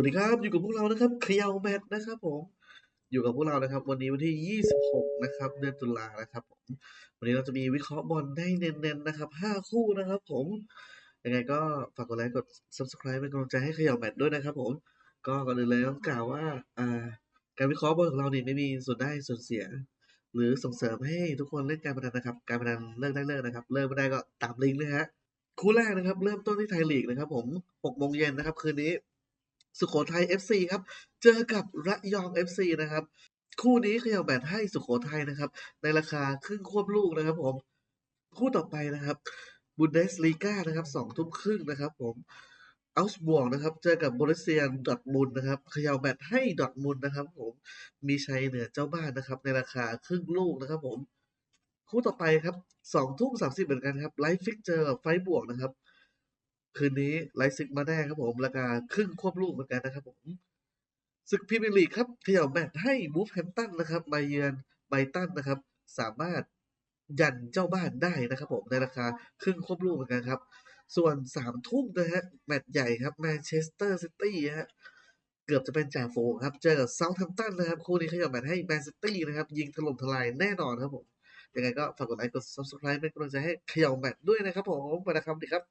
วัสดีครับ อยู่กับพวกเรานะครับเขย่าแมทนะครับผม อยู่กับพวกเรานะครับ วันนี้วันที่ 26 นะครับเดือนตุลานะครับผม วันนี้เราจะมีวิเคราะห์บอลได้เน้นๆนะครับ 5 คู่นะครับผม ยังไงก็ฝากกดไลค์กด subscribe เป็นกำลังใจให้เขย่าแมทด้วยนะครับผม ก็ก่อนอื่นเลยต้องกล่าวว่าอ่าการวิเคราะห์บอลของเราเนี่ยไม่มีส่วนได้ส่วนเสีย หรือส่งเสริมให้ทุกคนเล่นการพนันนะครับ การพนันเลิกได้เลิกนะครับ เลิกไม่ได้ก็ตามลิงก์เลยฮะ คู่แรกนะครับ เริ่มต้นที่ไทยลีกนะครับ ผม6โมงเย็นนะครับคืนนี้ สุโขทัย FC ครับ เจอกับระยอง FC นะครับ คู่นี้เขย่าแบตให้สุโขทัยนะครับ ในราคาครึ่งควบลูกนะครับผม คู่ต่อไปนะครับบุนเดสลีกานะครับสองทุ่มครึ่งนะครับผมอัลส์บวกนะครับ เจอกับโบรุสเซียนดอทมุนนะครับเขย่าแบตให้ดอทมุนนะครับ ผม มีชัยเหนือเจ้าบ้านนะครับ ในราคาครึ่งลูกนะครับ ผม คู่ต่อไปครับสองทุ่มสามสิบเหมือนกันครับไลฟ์ฟิกเจอไฟบวกนะครับ คืนนี้ไลซิกมาแน่ครับผมราคาครึ่งควบลูกเหมือนกันนะครับผมศึกพรีเมียร์ลีกครับเขย่าแมตช์ให้บูฟแฮมตันนะครับมาเยือนไบตันนะครับ สามารถยันเจ้าบ้านได้นะครับผมในราคาครึ่งควบลูกเหมือนกันครับ ส่วนสามทุ่มนะฮะแมตช์ใหญ่ครับแมนเชสเตอร์ซิตี้ฮะเกือบจะเป็นจ่าฝูงครับ เจอกับเซาท์แฮมตันนะครับ คู่นี้เขย่าแมตช์ให้แมนซิตี้นะครับ ยิงถล่มทลายแน่นอนครับผมยังไงก็ฝากกดไลค์กด subscribe เป็นกำลังใจให้เขย่าแมตช์ด้วยนะครับผมไปนะครับดีครับ